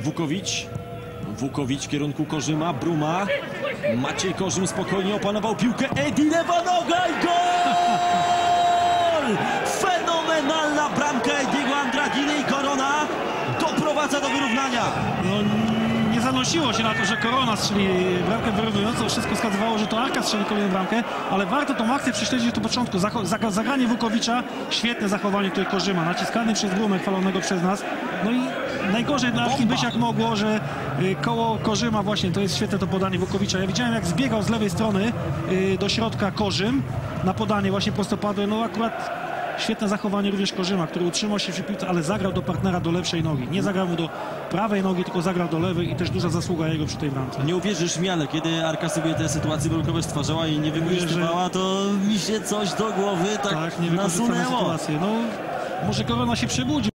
Wukowicz. Wukowicz w kierunku Korzyma, Bruma. Maciej Korzym spokojnie opanował piłkę. Edi lewa noga i gol! Fenomenalna bramka Ediego Andradiny i Korona doprowadza do wyrównania. No, zanosiło się na to, że Korona strzeli bramkę wyrównującą. Wszystko wskazywało, że to Arka strzeli kolejną bramkę, ale warto tą akcję prześledzić od początku. Zaga- Zagranie Wukowicza, świetne zachowanie tutaj Korzyma, naciskany przez Brumę, chwalonego przez nas. No i najgorzej dla Arki być jak mogło, że y, koło Korzyma właśnie, to jest świetne to podanie Wukowicza. Ja widziałem jak zbiegał z lewej strony y, do środka Korzym na podanie właśnie prostopadłe. No akurat Świetne zachowanie również Korzyma, który utrzymał się przy piłce, ale zagrał do partnera do lepszej nogi. Nie zagrał mu do prawej nogi, tylko zagrał do lewej i też duża zasługa jego przy tej bramce. Nie uwierzysz mi, ale kiedy Arka sobie te sytuacje bramkowe stwarzała i nie wykorzystywała, to mi się coś do głowy tak, Tak, nie nasunęło. sytuację. No, może Korona się przebudził.